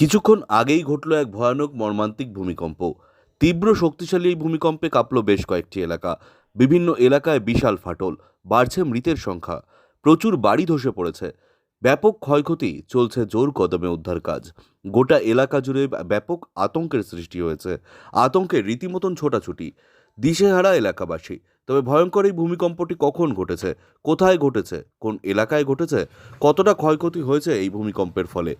কিছুক্ষণ আগেই ঘটল এক ভয়ানক মর্মান্তিক ভূমিকম্প। তীব্র শক্তিশালী এই ভূমিকম্পে কাঁপল বেশ কয়েকটি এলাকা। বিভিন্ন এলাকায় বিশাল ফাটল, বাড়ছে মৃতের সংখ্যা, প্রচুর বাড়ি ধসে পড়েছে। ব্যাপক ক্ষয়ক্ষতি, চলছে জোর কদমে উদ্ধার কাজ। গোটা এলাকা জুড়ে ব্যাপক আতঙ্কের সৃষ্টি হয়েছে। আতঙ্কে রীতিমতন ছোটাছুটি। দিশেহারা এলাকাবাসী, তবে ভয়ঙ্কর এই ভূমিকম্পটি কখন ঘটেছে? কোথায় ঘটেছে? কোন এলাকায় ঘটেছে? কতটা ক্ষয়ক্ষতি হয়েছে এই ভূমিকম্পের ফলে?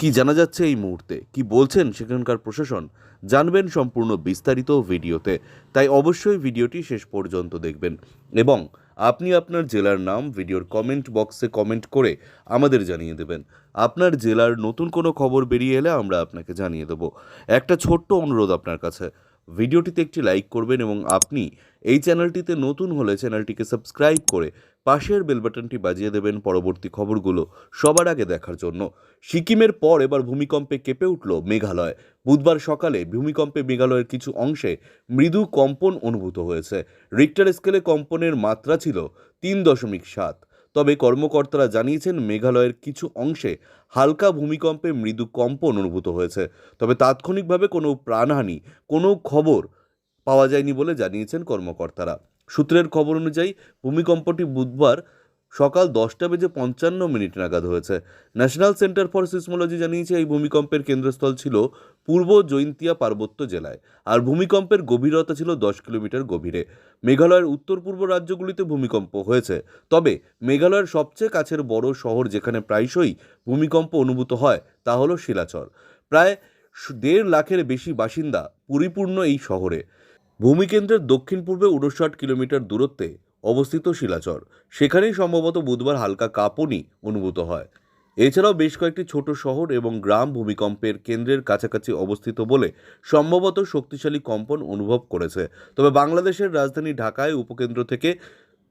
কি জানা যাচ্ছে এই মুহূর্তে? কি বলছেন সেখানকার প্রশাসন? জানবেন সম্পূর্ণ বিস্তারিত ভিডিওতে। তাই অবশ্যই ভিডিওটি শেষ পর্যন্ত দেখবেন। এবং আপনি আপনার জেলার নাম ভিডিওর কমেন্ট বক্সে কমেন্ট করে আমাদের জানিয়ে দেবেন। আপনার জেলার নতুন কোনো খবর বেরিয়ে এলে আমরা আপনাকে জানিয়ে দেব। একটা ছোট্ট অনুরোধ আপনার কাছে। ভিডিওটিতে একটি লাইক করবেন এবং আপনি এই চ্যানেলটিতে নতুন হলে চ্যানেলটিকে সাবস্ক্রাইব করে পাশের বেল বাটনটি বাজিয়ে দেবেন পরবর্তী খবরগুলো সবার আগে দেখার জন্য। সিকিমের পর এবার ভূমিকম্পে কেঁপে উঠল মেঘালয়। বুধবার সকালে ভূমিকম্পে মেঘালয়ের কিছু অংশে মৃদু কম্পন অনুভূত হয়েছে। রিক্টার স্কেলে কম্পনের মাত্রা ছিল তিন দশমিক সাত। তবে কর্মকর্তারা জানিয়েছেন মেঘালয়ের কিছু অংশে হালকা ভূমিকম্পে মৃদু কম্পন অনুভূত হয়েছে। তবে তাৎক্ষণিকভাবে কোনো প্রাণহানি, কোনো খবর পাওয়া যায়নি বলে জানিয়েছেন কর্মকর্তারা। সূত্রের খবর অনুযায়ী, ভূমিকম্পটি বুধবার সকাল দশটা বেজে পঞ্চান্ন মিনিট নাগাদ হয়েছে। ন্যাশনাল সেন্টার ফর সিসমোলজি জানিয়েছে, এই ভূমিকম্পের কেন্দ্রস্থল ছিল পূর্ব জৈন্তিয়া পার্বত্য জেলায়, আর ভূমিকম্পের গভীরতা ছিল দশ কিলোমিটার গভীরে। মেঘালয়ের উত্তর পূর্ব রাজ্যগুলিতে ভূমিকম্প হয়েছে, তবে মেঘালয়ের সবচেয়ে কাছের বড় শহর যেখানে প্রায়শই ভূমিকম্প অনুভূত হয়, তা হলো শিলাচর। প্রায় দেড় লাখের বেশি বাসিন্দা পরিপূর্ণ এই শহরে। ভূমিকেন্দ্রের দক্ষিণ পূর্বে উনষাট কিলোমিটার দূরত্বে অবস্থিত শিলাচর। সেখানেই সম্ভবত বুধবার হালকা কাঁপনই অনুভূত হয়। এছাড়াও বেশ কয়েকটি ছোট শহর এবং গ্রাম ভূমিকম্পের কেন্দ্রের কাছাকাছি অবস্থিত বলে সম্ভবত শক্তিশালী কম্পন অনুভব করেছে। তবে বাংলাদেশের রাজধানী ঢাকায় উপকেন্দ্র থেকে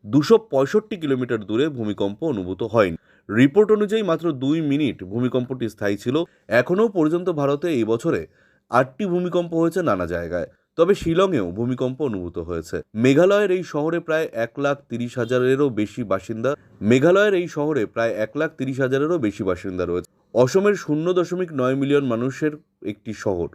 দুশো পঁয়ষট্টি কিলোমিটার দূরে ভূমিকম্প অনুভূত হয়নি। রিপোর্ট অনুযায়ী মাত্র দুই মিনিট ভূমিকম্পটি স্থায়ী ছিল। এখনও পর্যন্ত ভারতে এই বছরে আটটি ভূমিকম্প হয়েছে নানা জায়গায়। তবে শিলংয়েও ভূমিকম্প অনুভূত হয়েছে। মেঘালয়ের এই শহরে প্রায় এক লাখ তিরিশ হাজারেরও বেশি বাসিন্দা মেঘালয়ের এই শহরে প্রায় এক লাখ তিরিশ হাজারেরও বেশি বাসিন্দা রয়েছে। অসমের শূন্য দশমিক নয় মিলিয়ন মানুষের একটি শহর।